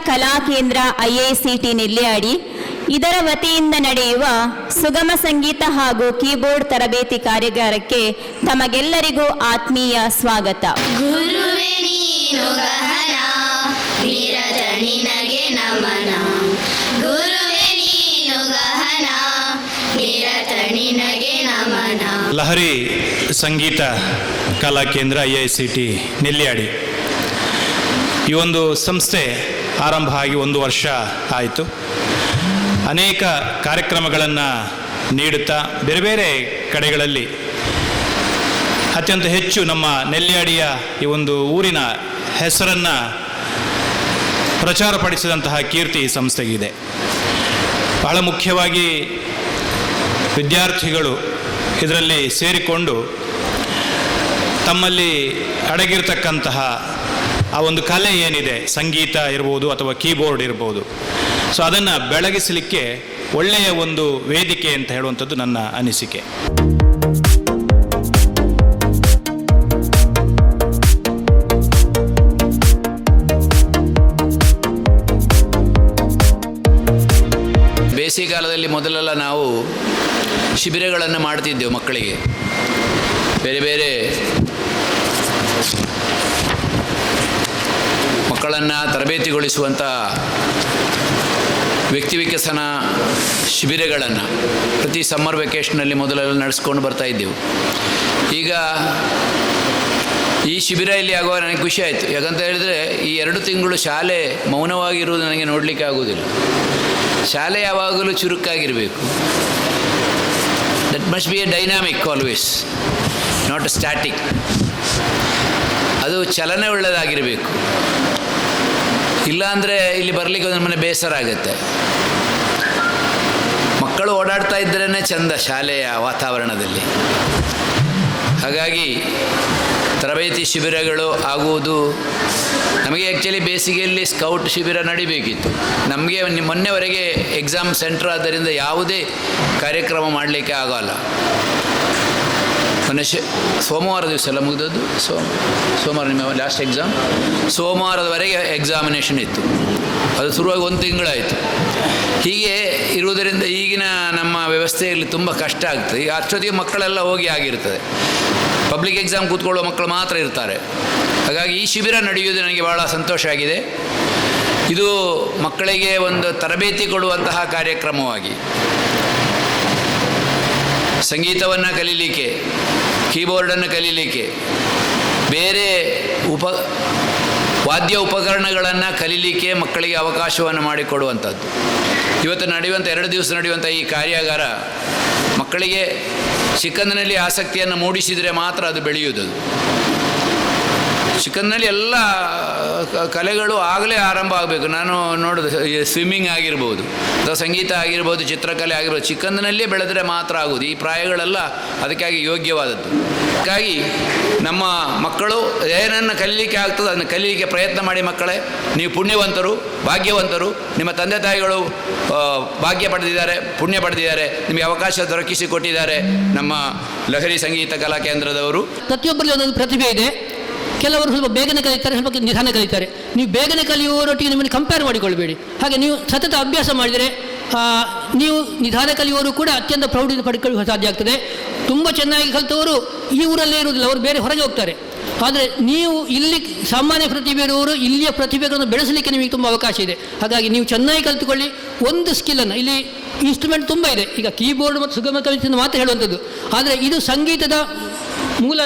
ಕಲಾ ಕೇಂದ್ರ ಐಐಸಿಟಿ ನೆಲ್ಲಿಯಾಡಿ ಇದರ ವತಿಯಿಂದ ನಡೆಯುವ ಸುಗಮ ಸಂಗೀತ ಹಾಗೂ ಕೀಬೋರ್ಡ್ ತರಬೇತಿ ಕಾರ್ಯಾಗಾರಕ್ಕೆ ತಮಗೆಲ್ಲರಿಗೂ ಆತ್ಮೀಯ ಸ್ವಾಗತ. ಲಹರಿ ಸಂಗೀತ ಕಲಾ ಕೇಂದ್ರ I I C T Nelyadi ಈ ಒಂದು ಸಂಸ್ಥೆ ಆರಂಭ ಆಗಿ ಒಂದು ವರ್ಷ ಆಯಿತು. ಅನೇಕ ಕಾರ್ಯಕ್ರಮಗಳನ್ನು ನೀಡುತ್ತಾ ಬೇರೆ ಬೇರೆ ಕಡೆಗಳಲ್ಲಿ ಅತ್ಯಂತ ಹೆಚ್ಚು ನಮ್ಮ ನೆಲ್ಯಾಡಿಯ ಈ ಒಂದು ಊರಿನ ಹೆಸರನ್ನು ಪ್ರಚಾರಪಡಿಸಿದಂತಹ ಕೀರ್ತಿ ಈ ಸಂಸ್ಥೆಗಿದೆ ಬಹಳ ಮುಖ್ಯವಾಗಿ ವಿದ್ಯಾರ್ಥಿಗಳು ಇದರಲ್ಲಿ ಸೇರಿಕೊಂಡು ತಮ್ಮಲ್ಲಿ ಅಡಗಿರ್ತಕ್ಕಂತಹ ಆ ಒಂದು ಕಲೆ ಏನಿದೆ? ಸಂಗೀತ ಇರ್ಬೋದು ಅಥವಾ ಕೀಬೋರ್ಡ್ ಇರ್ಬೋದು. ಸೊ ಅದನ್ನು ಬೆಳಗಿಸಲಿಕ್ಕೆ ಒಳ್ಳೆಯ ಒಂದು ವೇದಿಕೆ ಅಂತ ಹೇಳುವಂಥದ್ದು ನನ್ನ ಅನಿಸಿಕೆ. ಬೇಸಿಗೆಗಾಲದಲ್ಲಿ ಮೊದಲೆಲ್ಲ ನಾವು ಶಿಬಿರಗಳನ್ನು ಮಾಡ್ತಿದ್ದೆವು ಮಕ್ಕಳಿಗೆ. ಬೇರೆ ಬೇರೆ ಮಕ್ಕಳನ್ನು ತರಬೇತಿಗೊಳಿಸುವಂಥ ವ್ಯಕ್ತಿ ವಿಕಸನ ಶಿಬಿರಗಳನ್ನು ಪ್ರತಿ ಸಮ್ಮರ್ ವೆಕೇಷನಲ್ಲಿ ಮೊದಲೆಲ್ಲ ನಡೆಸ್ಕೊಂಡು ಬರ್ತಾ ಇದ್ದೆವು. ಈಗ ಈ ಶಿಬಿರ ಇಲ್ಲಿ ಆಗುವಾಗ ನನಗೆ ಖುಷಿ ಆಯಿತು. ಯಾಕಂತ ಹೇಳಿದರೆ ಈ ಎರಡು ತಿಂಗಳು ಶಾಲೆ ಮೌನವಾಗಿರುವುದು ನನಗೆ ನೋಡಲಿಕ್ಕೆ ಆಗುವುದಿಲ್ಲ. ಶಾಲೆ ಯಾವಾಗಲೂ ಚುರುಕಾಗಿರಬೇಕು. That must be a dynamic always not static ಅದು ಚಲನೆ ಉಳ್ಳದಾಗಿರಬೇಕು ಇಲ್ಲಾಂದರೆ ಇಲ್ಲಿ ಬರಲಿಕ್ಕೆ ಒಂದು ಮನೆ ಬೇಸರ ಆಗುತ್ತೆ. ಮಕ್ಕಳು ಓಡಾಡ್ತಾ ಇದ್ದರೇ ಚಂದ ಶಾಲೆಯ ವಾತಾವರಣದಲ್ಲಿ. ಹಾಗಾಗಿ ತರಬೇತಿ ಶಿಬಿರಗಳು ಆಗುವುದು ನಮಗೆ ಆ್ಯಕ್ಚುಲಿ ಬೇಸಿಗೆಯಲ್ಲಿ ಸ್ಕೌಟ್ ಶಿಬಿರ ನಡಿಬೇಕಿತ್ತು. ನಮಗೆ ಮೊನ್ನೆವರೆಗೆ ಎಕ್ಸಾಮ್ ಸೆಂಟ್ರ್ ಆದ್ದರಿಂದ ಯಾವುದೇ ಕಾರ್ಯಕ್ರಮ ಮಾಡಲಿಕ್ಕೆ ಆಗೋಲ್ಲ. ಮೊನ್ನೆ ಶ ಸೋಮವಾರ ದಿವಸ ಎಲ್ಲ ಮುಗಿದದ್ದು. ಸೋ, ಸೋಮವಾರ ನಿಮ್ಮ ಲಾಸ್ಟ್ ಎಕ್ಸಾಮ್ ಸೋಮವಾರದವರೆಗೆ ಎಕ್ಸಾಮಿನೇಷನ್ ಇತ್ತು. ಅದು ಶುರುವಾಗಿ ಒಂದು ತಿಂಗಳಾಯಿತು. ಹೀಗೆ ಇರುವುದರಿಂದ ಈಗಿನ ನಮ್ಮ ವ್ಯವಸ್ಥೆಯಲ್ಲಿ ತುಂಬ ಕಷ್ಟ ಆಗ್ತದೆ. ಅಷ್ಟೊತ್ತಿಗೆ ಮಕ್ಕಳೆಲ್ಲ ಹೋಗಿ ಆಗಿರ್ತದೆ. ಪಬ್ಲಿಕ್ ಎಕ್ಸಾಮ್ ಕೂತ್ಕೊಳ್ಳುವ ಮಕ್ಕಳು ಮಾತ್ರ ಇರ್ತಾರೆ. ಹಾಗಾಗಿ ಈ ಶಿಬಿರ ನಡೆಯುವುದು ನನಗೆ ಭಾಳ ಸಂತೋಷ ಆಗಿದೆ. ಇದು ಮಕ್ಕಳಿಗೆ ಒಂದು ತರಬೇತಿ ಕೊಡುವಂತಹ ಕಾರ್ಯಕ್ರಮವಾಗಿ. ಸಂಗೀತವನ್ನು ಕಲೀಲಿಕ್ಕೆ, ಕೀಬೋರ್ಡನ್ನು ಕಲೀಲಿಕ್ಕೆ, ಬೇರೆ ಉಪ, ವಾದ್ಯ ಉಪಕರಣಗಳನ್ನು ಕಲೀಲಿಕ್ಕೆ ಮಕ್ಕಳಿಗೆ ಅವಕಾಶವನ್ನು ಮಾಡಿಕೊಡುವಂಥದ್ದು. ಇವತ್ತು ನಡೆಯುವಂಥ ಎರಡು ದಿವಸ ನಡೆಯುವಂಥ ಈ ಕಾರ್ಯಾಗಾರ ಮಕ್ಕಳಿಗೆ ಚಿಕ್ಕಂದಿನಲ್ಲಿ ಆಸಕ್ತಿಯನ್ನು ಮೂಡಿಸಿದರೆ ಮಾತ್ರ ಅದು ಬೆಳೆಯುವುದು. ಚಿಕ್ಕಂದಿನಲ್ಲಿ ಎಲ್ಲ ಕಲೆಗಳು ಆಗಲೇ ಆರಂಭ ಆಗಬೇಕು. ನಾನು ನೋಡೋದು ಸ್ವಿಮ್ಮಿಂಗ್ ಆಗಿರ್ಬೋದು, ಅಥವಾ ಸಂಗೀತ ಆಗಿರ್ಬೋದು, ಚಿತ್ರಕಲೆ ಆಗಿರ್ಬೋದು ಚಿಕ್ಕಂದಿನಲ್ಲೇ ಬೆಳೆದರೆ ಮಾತ್ರ ಆಗುವುದು. ಈ ಪ್ರಾಯಗಳೆಲ್ಲ ಅದಕ್ಕಾಗಿ ಯೋಗ್ಯವಾದದ್ದು. ಹಾಗಾಗಿ ನಮ್ಮ ಮಕ್ಕಳು, ಏನನ್ನು ಕಲೀಲಿಕ್ಕೆ ಆಗ್ತದೆ ಅದನ್ನು ಕಲೀಲಿಕ್ಕೆ ಪ್ರಯತ್ನ ಮಾಡಿ ಮಕ್ಕಳೇ. ನೀವು ಪುಣ್ಯವಂತರು, ಭಾಗ್ಯವಂತರು. ನಿಮ್ಮ ತಂದೆ ತಾಯಿಗಳು ಭಾಗ್ಯ ಪಡೆದಿದ್ದಾರೆ, ಪುಣ್ಯ ಪಡೆದಿದ್ದಾರೆ. ನಿಮಗೆ ಅವಕಾಶ ದೊರಕಿಸಿ ಕೊಟ್ಟಿದ್ದಾರೆ ನಮ್ಮ ಲಹರಿ ಸಂಗೀತ ಕಲಾ ಕೇಂದ್ರದವರು. ಪ್ರತಿಯೊಬ್ಬರಲ್ಲಿ ಒಂದೊಂದು ಪ್ರತಿಭೆ ಇದೆ. ಕೆಲವರು ಸ್ವಲ್ಪ ಬೇಗನೆ ಕಲಿತಾರೆ, ಸ್ವಲ್ಪ ನಿಧಾನ ಕಲಿತಾರೆ. ನೀವು ಬೇಗನೆ ಕಲಿಯುವವರೊಟ್ಟಿಗೆ ನಿಮ್ಮನ್ನು ಕಂಪೇರ್ ಮಾಡಿಕೊಳ್ಬೇಡಿ. ಹಾಗೆ ನೀವು ಸತತ ಅಭ್ಯಾಸ ಮಾಡಿದರೆ ನೀವು ನಿಧಾನ ಕಲಿಯುವವರು ಕೂಡ ಅತ್ಯಂತ ಪ್ರೌಢಿಯಿಂದ ಪಡ್ಕೊಳ್ಳುವ ಸಾಧ್ಯ ಆಗ್ತದೆ. ತುಂಬ ಚೆನ್ನಾಗಿ ಕಲಿತವರು ಈ ಊರಲ್ಲೇ ಇರುವುದಿಲ್ಲ, ಅವರು ಬೇರೆ ಹೊರಗೆ ಹೋಗ್ತಾರೆ. ಆದರೆ ನೀವು ಇಲ್ಲಿ ಸಾಮಾನ್ಯ ಪ್ರತಿಭೆ ಇರುವವರು ಇಲ್ಲಿಯ ಪ್ರತಿಭೆಗಳನ್ನು ಬೆಳೆಸಲಿಕ್ಕೆ ನಿಮಗೆ ತುಂಬ ಅವಕಾಶ ಇದೆ. ಹಾಗಾಗಿ ನೀವು ಚೆನ್ನಾಗಿ ಕಲಿತುಕೊಳ್ಳಿ. ಒಂದು ಸ್ಕಿಲ್ಲನ್ನು ಇಲ್ಲಿ ಇನ್ಸ್ಟ್ರೂಮೆಂಟ್ ತುಂಬ ಇದೆ. ಈಗ ಕೀಬೋರ್ಡ್ ಮತ್ತು ಸುಗಮ ಕವಿತೆಯನ್ನು ಮಾತ್ರ ಹೇಳುವಂಥದ್ದು. ಆದರೆ ಇದು ಸಂಗೀತದ ಮೂಲ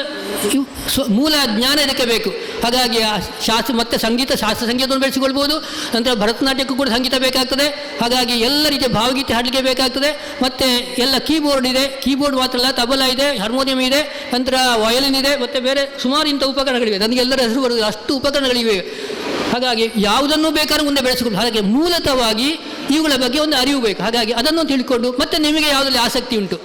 ಮೂಲ ಜ್ಞಾನ ಇದಕ್ಕೆ ಬೇಕು. ಹಾಗಾಗಿ ಆ ಶಾಸ್ತ್ರ, ಮತ್ತು ಸಂಗೀತ, ಶಾಸ್ತ್ರ ಸಂಗೀತವನ್ನು ಬೆಳೆಸಿಕೊಳ್ಬೋದು. ನಂತರ ಭರತನಾಟ್ಯಕ್ಕೂ ಕೂಡ ಸಂಗೀತ ಬೇಕಾಗ್ತದೆ. ಹಾಗಾಗಿ ಎಲ್ಲ ರೀತಿಯ ಭಾವಗೀತೆ ಹಾಡಲಿಕ್ಕೆ ಬೇಕಾಗ್ತದೆ. ಮತ್ತು ಎಲ್ಲ ಕೀಬೋರ್ಡ್ ಇದೆ. ಕೀಬೋರ್ಡ್ ಮಾತ್ರ ಅಲ್ಲ, ತಬಲ ಇದೆ, ಹಾರ್ಮೋನಿಯಂ ಇದೆ, ನಂತರ ವಯಲಿನ್ ಇದೆ, ಮತ್ತು ಬೇರೆ ಸುಮಾರು ಇಂಥ ಉಪಕರಣಗಳಿವೆ. ನನಗೆ ಎಲ್ಲರ ಹೆಸರು ಬರೋದು ಅಷ್ಟು ಉಪಕರಣಗಳಿವೆ. ಹಾಗಾಗಿ ಯಾವುದನ್ನು ಬೇಕಾದ್ರೂ ಮುಂದೆ ಬೆಳೆಸಿಕೊಂಡು ಹಾಗಾಗಿ ಮೂಲತವಾಗಿ ಇವುಗಳ ಬಗ್ಗೆ ಒಂದು ಅರಿವು ಬೇಕು. ಹಾಗಾಗಿ ಅದನ್ನು ತಿಳ್ಕೊಂಡು ಮತ್ತೆ ನಿಮಗೆ ಯಾವುದರಲ್ಲಿ ಆಸಕ್ತಿ ಉಂಟು.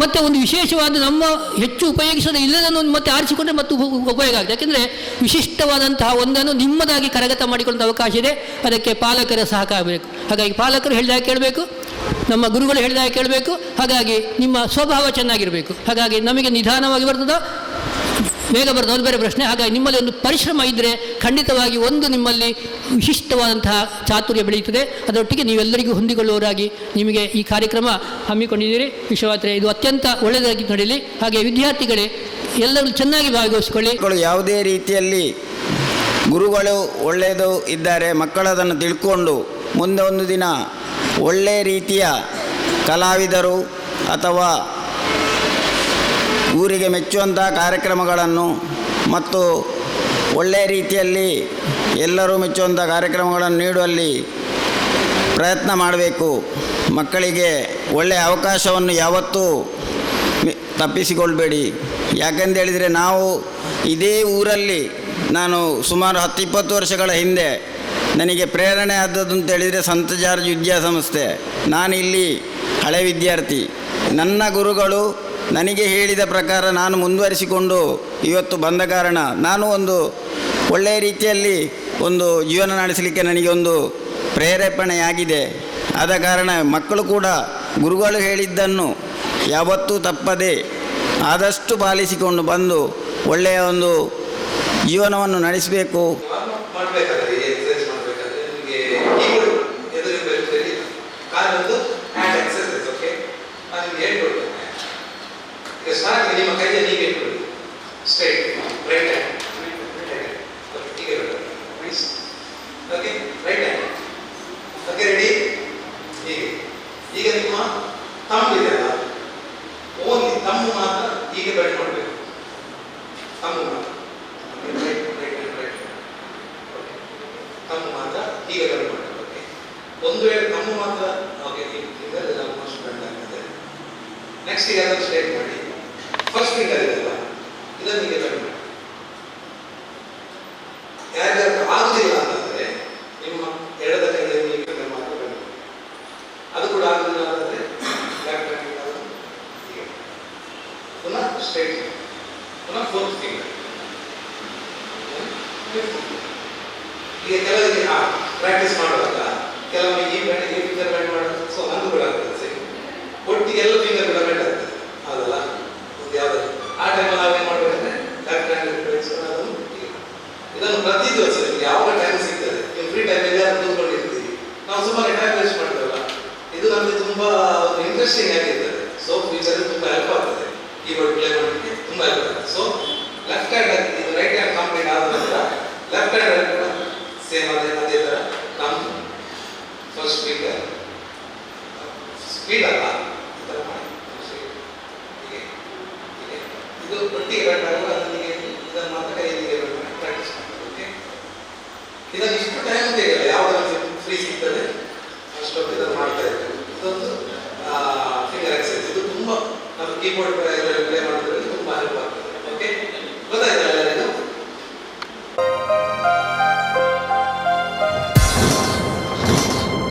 ಮತ್ತು ಒಂದು ವಿಶೇಷವಾದ ನಮ್ಮ ಹೆಚ್ಚು ಉಪಯೋಗಿಸದೆ ಇಲ್ಲದನ್ನು ಮತ್ತೆ ಆರಿಸಿಕೊಂಡ್ರೆ ಮತ್ತು ಉಪ- ಉಪಯೋಗ ಆಗುತ್ತೆ. ಯಾಕೆಂದರೆ ವಿಶಿಷ್ಟವಾದಂತಹ ಒಂದನ್ನು ನಿಮ್ಮದಾಗಿ ಕರಗತ ಮಾಡಿಕೊಳ್ಳುವಂಥ ಅವಕಾಶ ಇದೆ. ಅದಕ್ಕೆ ಪಾಲಕರ ಸಹಕಾರ ಬೇಕು. ಹಾಗಾಗಿ ಪಾಲಕರು ಹೇಳಿದಾಗ ಕೇಳಬೇಕು. ನಮ್ಮ ಗುರುಗಳು ಹೇಳಿದಾಗ ಕೇಳಬೇಕು. ಹಾಗಾಗಿ ನಿಮ್ಮ ಸ್ವಭಾವ ಚೆನ್ನಾಗಿರಬೇಕು. ಹಾಗಾಗಿ ನಮಗೆ ನಿಧಾನವಾಗಿ ಬರ್ತದೋ. ಬೇಗ ಬರೋದು ಬೇರೆ ಪ್ರಶ್ನೆ. ಹಾಗಾಗಿ ನಿಮ್ಮಲ್ಲಿ ಒಂದು ಪರಿಶ್ರಮ ಇದ್ದರೆ ಖಂಡಿತವಾಗಿ ಒಂದು ನಿಮ್ಮಲ್ಲಿ ವಿಶಿಷ್ಟವಾದಂತಹ ಚಾತುರ್ಯ ಬೆಳೆಯುತ್ತದೆ. ಅದರೊಟ್ಟಿಗೆ ನೀವೆಲ್ಲರಿಗೂ ಹೊಂದಿಕೊಳ್ಳುವವರಾಗಿ ನಿಮಗೆ ಈ ಕಾರ್ಯಕ್ರಮ ಹಮ್ಮಿಕೊಂಡಿದ್ದೀರಿ. ವಿಶ್ವವಾತ್ರೆ, ಇದು ಅತ್ಯಂತ ಒಳ್ಳೆಯದಾಗಿ ನಡೆಯಲಿ ಹಾಗೆ ವಿದ್ಯಾರ್ಥಿಗಳೇ, ಎಲ್ಲರೂ ಚೆನ್ನಾಗಿ ಭಾಗವಹಿಸಿಕೊಳ್ಳಿ. ಯಾವುದೇ ರೀತಿಯಲ್ಲಿ ಗುರುಗಳು ಒಳ್ಳೆಯದು ಇದ್ದಾರೆ ಮಕ್ಕಳದನ್ನು ತಿಳ್ಕೊಂಡು ಮುಂದೆ ಒಂದು ದಿನ ಒಳ್ಳೆಯ ರೀತಿಯ ಕಲಾವಿದರು ಅಥವಾ ಊರಿಗೆ ಮೆಚ್ಚುವಂಥ ಕಾರ್ಯಕ್ರಮಗಳನ್ನು ಮತ್ತು ಒಳ್ಳೆಯ ರೀತಿಯಲ್ಲಿ ಎಲ್ಲರೂ ಮೆಚ್ಚುವಂಥ ಕಾರ್ಯಕ್ರಮಗಳನ್ನು ನೀಡುವಲ್ಲಿ ಪ್ರಯತ್ನ ಮಾಡಬೇಕು. ಮಕ್ಕಳಿಗೆ ಒಳ್ಳೆಯ ಅವಕಾಶವನ್ನು ಯಾವತ್ತೂ ತಪ್ಪಿಸಿಕೊಳ್ಬೇಡಿ. ಯಾಕಂತೇಳಿದರೆ ನಾವು ಇದೇ ಊರಲ್ಲಿ ನಾನು ಸುಮಾರು ಹತ್ತು ಇಪ್ಪತ್ತು ವರ್ಷಗಳ ಹಿಂದೆ ನನಗೆ ಪ್ರೇರಣೆ ಆದದ್ದು ಅಂತ ಹೇಳಿದರೆ ಸಂತ ಜಾರ್ಜ್ ವಿದ್ಯಾಸಂಸ್ಥೆ. ಇಲ್ಲಿ ಹಳೆ ವಿದ್ಯಾರ್ಥಿ. ನನ್ನ ಗುರುಗಳು ನನಗೆ ಹೇಳಿದ ಪ್ರಕಾರ ನಾನು ಮುಂದುವರಿಸಿಕೊಂಡು ಇವತ್ತು ಬಂದ ಕಾರಣ ನಾನು ಒಂದು ಒಳ್ಳೆಯ ರೀತಿಯಲ್ಲಿ ಒಂದು ಜೀವನ ನಡೆಸಲಿಕ್ಕೆ ನನಗೆ ಒಂದು ಪ್ರೇರೇಪಣೆಯಾಗಿದೆ. ಆದ ಕಾರಣ ಮಕ್ಕಳು ಕೂಡ ಗುರುಗಳು ಹೇಳಿದ್ದನ್ನು ಯಾವತ್ತೂ ತಪ್ಪದೆ ಆದಷ್ಟು ಪಾಲಿಸಿಕೊಂಡು ಬಂದು ಒಳ್ಳೆಯ ಒಂದು ಜೀವನವನ್ನು ನಡೆಸಬೇಕು. ಮಾಡಬೇಕಾದ್ರೆ ಎಕ್ಸರ್ಸೈಸ್ ಮಾಡಬೇಕಾದ್ರೆ ನಿಮಗೆ ಕೀಬೋರ್ಡ್ ಎದುರಿನ ಕಾಲೊಂದು ಹ್ಯಾಂಡ್ ಎಕ್ಸರ್ಸೈಸ್ ಓಕೆ ನಾನು ನಿಮ್ಗೆ ಹೇಳ್ಕೊಡ್ತೇನೆ ಕೈಯಲ್ಲಿ ಹೀಗೆ ಇಟ್ಕೊಳ್ಳಿ ಸ್ಟ್ರೈಟ್ ರೈಟ್ ಹ್ಯಾಂಡ್ ಹೀಗೆ please okay right hand okay ready ಹೀಗೆ ಈಗ ನಿಮ್ಮ ತಮ್ಮ ಇದೆಯಲ್ಲ ಓನ್ಲಿ ತಮ್ಮ ಮಾತ್ರ ಹೀಗೆ ಬೆಂಡ್ ಮಾಡಬೇಕು ತಮ್ಮ ಮಾತ್ರ ರೈಟ್ ರೈಟ್ ರೈಟ್ ಓಕೆ ತಮ್ಮ ಮಾತ್ರ ಹೀಗೆ ಬೆಂಡ್ ಮಾಡಬೇಕು ಓಕೆ ಒಂದು ವೇಳೆ ತಮ್ಮ ಮಾತ್ರ ಓಕೆ ಫಿಂಗರ್ ಆಲ್ಮೋಸ್ಟ್ ಆಗ್ತದೆ ನೆಕ್ಸ್ಟ್ ಈಗ ಸ್ಟೇಟ್ ಮಾಡಿ ಫಸ್ಟ್ ಫಿಂಗರ್ ಇದೆಲ್ಲ ಇದನ್ನು ಹೀಗೆ ಯಾರಿಗಾದ್ರೂ ಆಗುದಿಲ್ಲ ಅಂತಂದ್ರೆ ನಿಮ್ಮ ಎಡದ ಕೈಯಲ್ಲಿ ಈ ಫಿಂಗರ್ ಮಾತ್ರ ಅದು ಕೂಡ ಆಗುದಿಲ್ಲ ಅಂತಂದ್ರೆ ಪುನಃ ಸ್ಟ್ರೈಟ್ ಪುನಃ ಫೋರ್ತ್ ಫಿಂಗರ್ ಈಗ ಕೆಲವರಿಗೆ ಪ್ರಾಕ್ಟೀಸ್ ಮಾಡುವಾಗ ಕೆಲವೊಮ್ಮೆ ಈ ಬ್ಯಾಂಡ್ ಈ ಫಿಂಗರ್ ಬ್ಯಾಂಡ್ ಮಾಡೋದು ಸೊ ಅನುಕೂಲ ಕೂಡ ಆಗ್ತದೆ ಒಟ್ಟಿಗೆ ಎಲ್ಲ ಫಿಂಗರ್ ಕೂಡ ಬ್ಯಾಂಡ್ ಆಗ್ತದೆ ಹೌದಲ್ಲ ಒಂದು ಯಾವ್ದು ಆ ಟೈಮಲ್ಲಿ ನಾವು ಏನು ಮಾಡ್ಬೇಕಂದ್ರೆ. ಇದನ್ನು ಪ್ರತಿ ದಿವಸ ನಿಮ್ಗೆ ಯಾವಾಗ ಟೈಮ್ ಸಿಗ್ತದೆ? ನೀವು ಫ್ರೀ ಟೈಮ್ ಎಲ್ಲಾದ್ರೂ ಕೂತ್ಕೊಂಡಿರ್ತೀರಿ. ನಾವು ಸುಮಾರು ಟೈಮ್ ವೇಸ್ಟ್ ಮಾಡ್ತೇವಲ್ಲ? ಇದು ನಮಗೆ ತುಂಬಾ ಇಂಟ್ರೆಸ್ಟಿಂಗ್ ಆಗಿರ್ತದೆ. ಸೊ ಫ್ಯೂಚರ್ ತುಂಬಾ ಹೆಲ್ಪ್ ಆಗ್ತದೆ. ಕೀಬೋರ್ಡ್ ಪ್ಲೇ ಮಾಡಲಿಕ್ಕೆ ತುಂಬಾ ಹೆಲ್ಪ್ ಆಗ್ತದೆ. ಸೊ ಲೆಫ್ಟ್ ಹ್ಯಾಂಡ್ ಇದು ರೈಟ್ ಹ್ಯಾಂಡ್ ಕಂಪ್ಲೀಟ್ ಆದ ನಂತರ ಲೆಫ್ಟ್ ಹ್ಯಾಂಡ್ ಕೂಡ ಸೇಮ್ ಅದೇ ಅದೇ ಥರ ನಮ್ಮ ಫಸ್ಟ್ ಸ್ಪೀಡ್ ಸ್ಪೀಡ್ ಅಲ್ಲ ಈ ಥರ ಮಾಡಿ ಹೀಗೆ ಹೀಗೆ ಇದು ಒಟ್ಟಿಗೆ ಬೆಂಡ್ ಆಗುವ ಅದನ್ನಿಗೆ ಇದನ್ನು ಮಾತ್ರ ಕೈಯಲ್ಲಿಗೆ ಬೆಂಡ್ ಮಾಡಿ ಪ್ರಾಕ್ಟೀಸ್ ಮಾಡ್ತಾರೆ ಓಕೆ ಇದನ್ನು ಇಷ್ಟು ಟೈಮ್ ತೆಗೆಯಲ್ಲ ಯಾವಾಗ ಫ್ರೀ ಸಿಗ್ತದೆ ಅಷ್ಟೊತ್ತು